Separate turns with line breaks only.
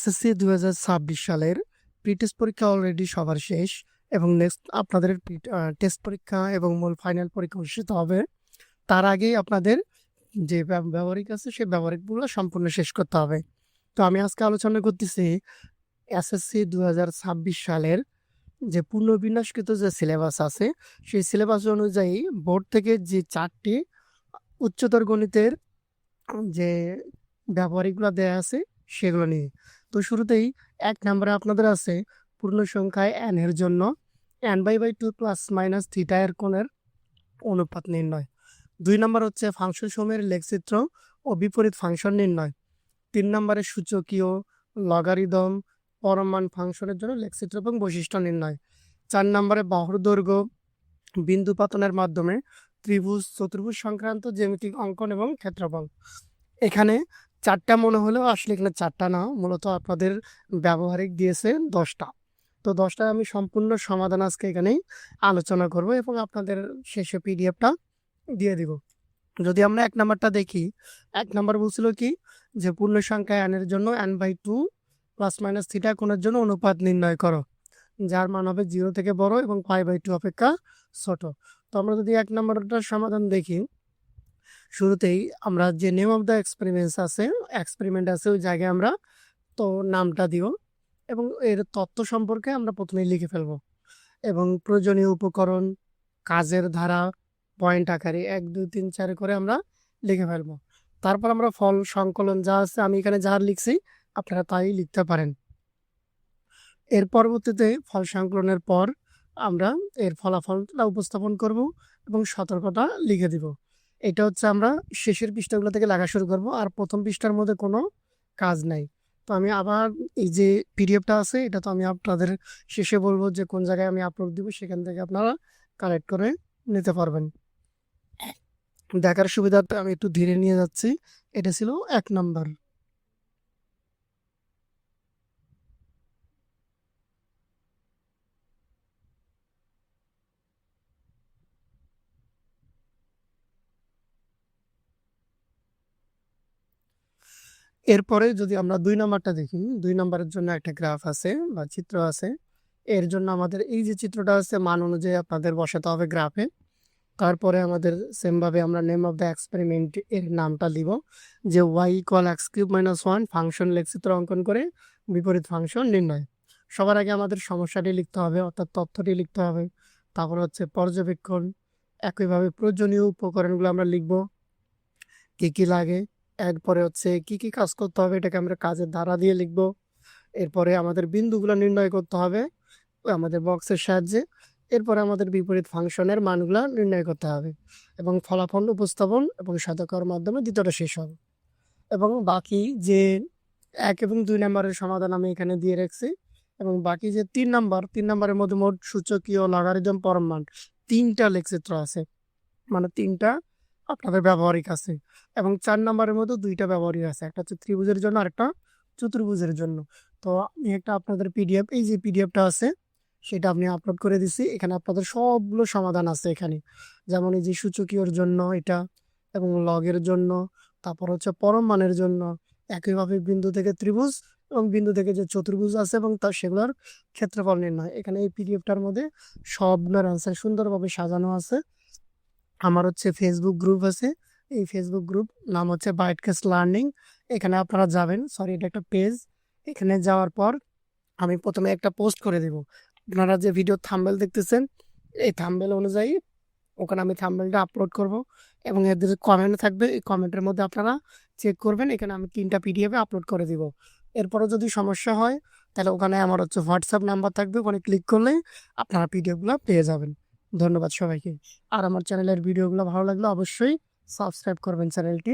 SSC দু হাজার ছাব্বিশ সালের প্রি টেস্ট পরীক্ষা অলরেডি সবার শেষ এবং নেক্সট আপনাদের টেস্ট পরীক্ষা এবং মূল ফাইনাল পরীক্ষা অনুষ্ঠিত হবে। তার আগেই আপনাদের যে ব্যবহারিক আছে সেই ব্যবহারিকগুলো সম্পূর্ণ শেষ করতে হবে। তো আমি আজকে আলোচনা করতেছি এসএসসি দু হাজার ছাব্বিশ সালের যে পুনর্বিন্যাসকৃত যে সিলেবাস আছে, সেই সিলেবাস অনুযায়ী বোর্ড থেকে যে চারটি উচ্চতর গণিতের যে ব্যবহারিকগুলো দেয়া আছে, সেগুলো নিয়ে। তো শুরুতেই এক নম্বরে আপনাদের আছে পূর্ণ সংখ্যায় এন এর জন্য n by by two plus minus theta এর কোণের অনুপাত নির্ণয়। দুই নম্বর হচ্ছে ফাংশন সমূহের লেখচিত্র ও বিপরীত ফাংশন নির্ণয়। তিন নম্বরে সূচকীয় লগারিদম পরমান ফাংশনের জন্য লেখচিত্র এবং বৈশিষ্ট্য নির্ণয়। চার নম্বরে বাহুর দৈর্ঘ্য বিন্দু পাতনের মাধ্যমে ত্রিভুজ, চতুর্ভুজ সংক্রান্ত জ্যামিতিক অঙ্কন এবং ক্ষেত্রফল। এখানে চারটা মনে হলেও আসলে এখানে চারটা না, মূলত আপনাদের ব্যবহারিক দিয়েছে দশটা। তো দশটা আমি সম্পূর্ণ সমাধান আজকে এখানেই আলোচনা করব এবং আপনাদের শেষে পিডিএফটা দিয়ে দিব। যদি আমরা এক নাম্বারটা দেখি, এক নাম্বার বলছিল কি, যে পূর্ণ সংখ্যা এনের জন্য n by two plus minus theta কোণের জন্য অনুপাত নির্ণয় করো, যার মান হবে জিরো থেকে বড় এবং ফাইভ বাই টু অপেক্ষা ছোট। তো আমরা যদি এক নম্বরটার সমাধান দেখি শুরুতেই আমরা যে নেম অফ দ্য এক্সপেরিমেন্টস আছে এক্সপেরিমেন্ট আছে, ওই জায়গায় আমরা তো নামটা দিব এবং এর তত্ত্ব সম্পর্কে আমরা প্রথমেই লিখে ফেলব। এবং প্রয়োজনীয় উপকরণ, কাজের ধারা পয়েন্ট আকারে এক, দুই, তিন, চার করে আমরা লিখে ফেলব। তারপর আমরা ফল, সংকলন যা আছে আমি এখানে যা লিখছি আপনারা তাই লিখতে পারেন। এর পরবর্তীতে ফল সংকলনের পর আমরা এর ফলাফলটা উপস্থাপন করব এবং সতর্কতা লিখে দিব। এটা হচ্ছে আমরা শেষের পৃষ্ঠাগুলো থেকে লাগা শুরু করব, আর প্রথম পৃষ্ঠার মধ্যে কোনো কাজ নাই। তো আমি আবার এই যে পিডিএফটা আছে, এটা তো আমি আপনাদের শেষে বলব যে কোন জায়গায় আমি আপলোড দিব, সেখান থেকে আপনারা কালেক্ট করে নিতে পারবেন। দেখার সুবিধার্থে আমি একটু ধীরে নিয়ে যাচ্ছি। এটা ছিল এক নাম্বার। এরপরে যদি আমরা দুই নাম্বারটা দেখি, দুই নাম্বারের জন্য একটা গ্রাফ আছে বা চিত্র আছে। এর জন্য আমাদের এই যে চিত্রটা আছে, মান অনুযায়ী আপনাদের বসাতে হবে গ্রাফে। তারপরে আমাদের সেমভাবে আমরা নেম অফ দ্য এক্সপেরিমেন্ট এর নামটা দিব, যে y equal x cube minus one function লেখচিত্র অঙ্কন করে বিপরীত ফাংশন নির্ণয়। সবার আগে আমাদের সমস্যাটি লিখতে হবে, অর্থাৎ তথ্যটি লিখতে হবে। তারপর হচ্ছে পর্যবেক্ষণ, একইভাবে প্রয়োজনীয় উপকরণগুলো আমরা লিখব, কী কী লাগে এরপরে হচ্ছে কি কি কাজ করতে হবে, এটাকে আমরা কাজের ধারা দিয়ে লিখব। এরপরে আমাদের বিন্দুগুলো নির্ণয় করতে হবে, আমাদের বক্সের সাহায্যে। এরপরে আমাদের বিপরীত ফাংশনের মানগুলো নির্ণয় করতে হবে এবং ফলাফল উপস্থাপন এবং সাধকের মাধ্যমে দ্বিতীয়টা শেষ হবে। এবং বাকি যে এক এবং দুই নম্বরের সমাধান আমি এখানে দিয়ে রাখছি এবং বাকি যে তিন নাম্বার, তিন নম্বরের মধ্যে মোট সূচকীয় লগারিদম পরম মান তিনটা লেখচিত্র আছে। মানে তিনটা আপনাদের ব্যবহারিক আছে। এবং চার নম্বরের মধ্যে দুইটা ব্যবহারিক আছে, একটা হচ্ছে ত্রিভুজের জন্য আর একটা চতুর্ভুজের জন্য। তো আমি একটা আপনাদের পিডিএফ এই যে পিডিএফটা আছে, সেটা আপনি আপলোড করে দিছি। এখানে আপনাদের সবগুলো সমাধান আছে এখানে। যেমন এই যে সূচকীয়র জন্য এটা, এবং লগের জন্য, তারপর হচ্ছে পরম মানের জন্য, একইভাবে বিন্দু থেকে ত্রিভুজ, এবং বিন্দু থেকে যে চতুর্ভুজ আছে, এবং তার সেগুলোর ক্ষেত্রফল নির্ণয়। এখানে এই পিডিএফটার মধ্যে সবগুলোর অ্যান্সার সুন্দরভাবে সাজানো আছে। আমার হচ্ছে ফেসবুক গ্রুপ আছে। এই ফেসবুক গ্রুপ নাম হচ্ছে বাইটকেস লার্নিং এখানে আপনারা যাবেন। সরি এটা একটা পেজ এখানে যাওয়ার পর আমি প্রথমে একটা পোস্ট করে দেব। আপনারা যে ভিডিও থাম্বেল দেখতেছেন, এই থাম্বেল অনুযায়ী ওখানে আমি থাম্বেলটা আপলোড করব এবং এদের কমেন্ট থাকবে। এই কমেন্টের মধ্যে আপনারা চেক করবেন। এখানে আমি তিনটা পিডিএফে আপলোড করে দিব। এরপরও যদি সমস্যা হয়, তাহলে ওখানে আমার হচ্ছে হোয়াটসঅ্যাপ নাম্বার থাকবে। ওখানে ক্লিক করলে আপনারা পিডিএফগুলো পেয়ে যাবেন। ধন্যবাদ সবাইকে। আর আমার চ্যানেলের ভিডিওগুলো ভালো লাগলে অবশ্যই সাবস্ক্রাইব করবেন চ্যানেলটি।